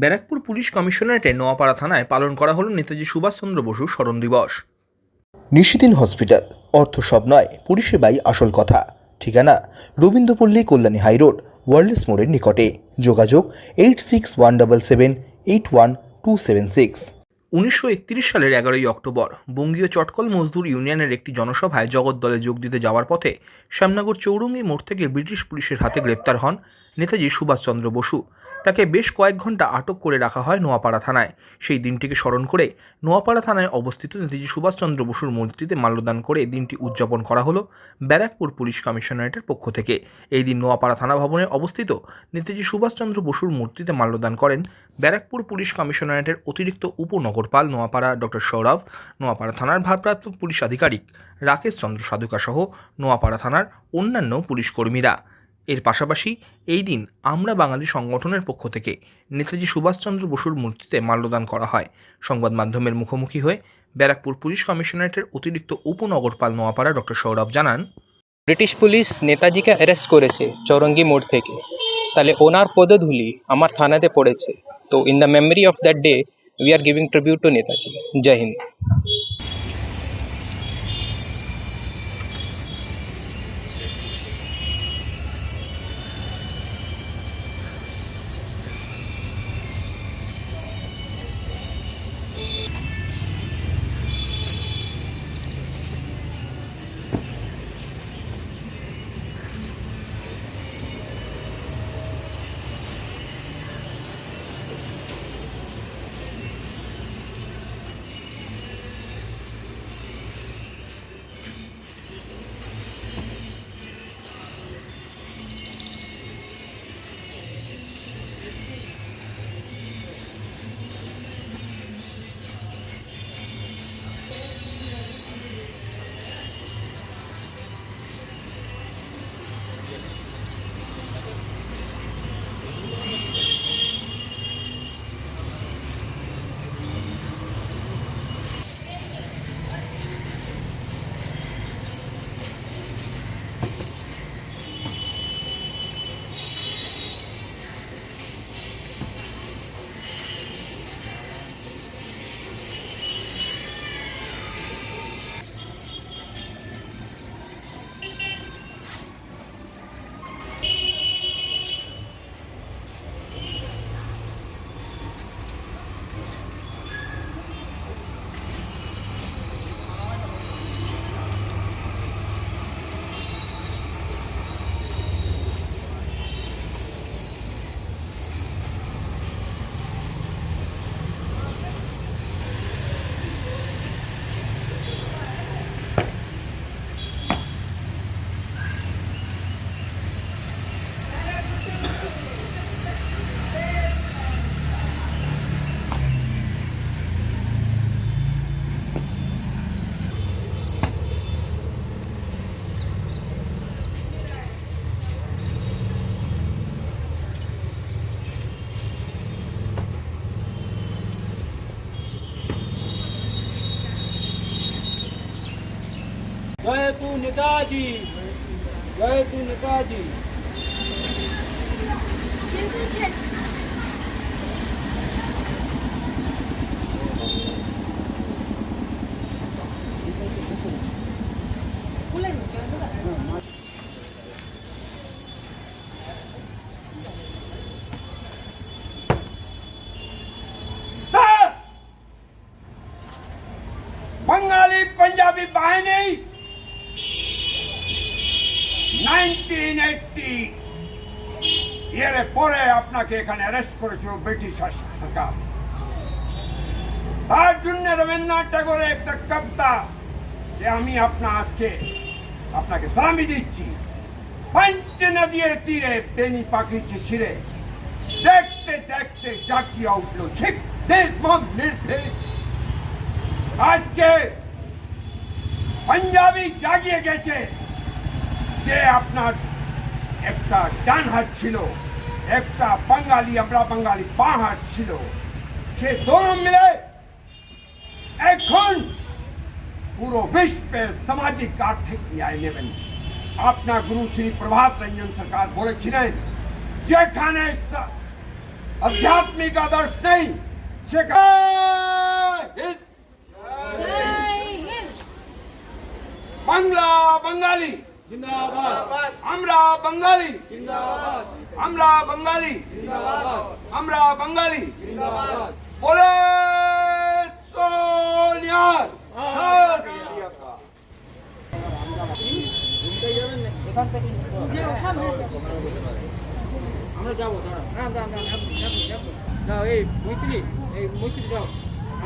Barrackpore police কমিশনারেটে নোয়াপাড়া থানায় পালন করা হল নেতাজি সুভাষচন্দ্র বসু স্মরণ দিবস। নিশিদিন হসপিটাল, অর্থ সব নয় পরিষেবাই আসল কথা। ঠিকানা, রবীন্দ্রপল্লী কল্যাণী হাইরোড ওয়ার্ল্ডস মোড়ের নিকটে। যোগাযোগ, eight six one double seven, eight one two seven six. উনিশশো একত্রিশ সালের এগারোই অক্টোবর বঙ্গীয় চটকল মজদুর ইউনিয়নের একটি জনসভায় জগদ্দলে যোগ দিতে যাওয়ার পথে শ্যামনগর চৌরঙ্গি মোড় থেকে ব্রিটিশ পুলিশের হাতে গ্রেপ্তার হন নেতাজি সুভাষচন্দ্র বসু। তাকে বেশ কয়েক ঘণ্টা আটক করে রাখা হয় নোয়াপাড়া থানায়। সেই দিনটিকে স্মরণ করে নোয়াপাড়া থানায় অবস্থিত নেতাজি সুভাষচন্দ্র বসুর মূর্তিতে মাল্যদান করে দিনটি উদযাপন করা হলো ব্যারাকপুর পুলিশ কমিশনারেটের পক্ষ থেকে। এই দিন নোয়াপাড়া থানা ভবনে অবস্থিত নেতাজি সুভাষচন্দ্র বসুর মূর্তিতে মাল্যদান করেন ব্যারাকপুর পুলিশ কমিশনারেটের অতিরিক্ত উপনগরপাল নোয়াপাড়া ডক্টর সৌরভ, নোয়াপাড়া থানার ভারপ্রাপ্ত পুলিশ আধিকারিক রাকেশ চন্দ্র সাধুকা সহ নোয়াপাড়া থানার অন্যান্য পুলিশ কর্মীরা। এর পাশাপাশি এই দিন আমরা বাঙালি সংগঠনের পক্ষ থেকে নেতাজি সুভাষচন্দ্র বসুর মূর্তিতে মাল্যদান করা হয়। সংবাদ মাধ্যমের মুখোমুখি হয়ে ব্যারাকপুর পুলিশ কমিশনারেটের অতিরিক্ত উপনগরপাল নোয়াপাড়া ডক্টর সৌরভ জানান, ব্রিটিশ পুলিশ নেতাজিকে অ্যারেস্ট করেছে চৌরঙ্গি মোড় থেকে। তাহলে ওনার পদধূলি আমার থানাতে পড়েছে। তো in the memory of that day we are giving tribute to Netaji जय हिंद જય તું નેતાજી જય તું નેતાજી. নাইনটিন এইটটি এর পরে আপনাকে এখানে অ্যারেস্ট করেছিল ব্রিটিশ সরকার। তার জন্য রবীন্দ্রনাথ ঠাকুরের একটা কবিতা যে আমি আপনা আজকে আপনাকে সালামি দিচ্ছি। পঞ্চ নদীর তীরে বেনি পাখিছে ছিঁড়ে দেখতে দেখতে জাকিয়া উঠল শিখ দেশ মন নির্ভীক। আজকে পাঞ্জাবি জাগিয়ে গেছে। যে আপনার একটা ডান হাত ছিল একটা বাঙালি আমরা বাঙালি পা হাত ছিল সে দোনো মিলে এখন পুরো বিশ্বে সামাজিক আর্থিক ন্যায় নেবেন। আপনার গুরু শ্রী প্রভাত রঞ্জন সরকার বলেছিলেন যেখানে আধ্যাত্মিক আদর্শ নেই সেখানে বাংলা বাঙালি আমরা বাঙালি আমরা বাঙালি আমরা বাঙালি বলে সোনিয়ার আমরা যাবো দাঁড়া না দাঁড়া যাবো যাবো যাও এই মৈত্রী এই মৈত্রী যাও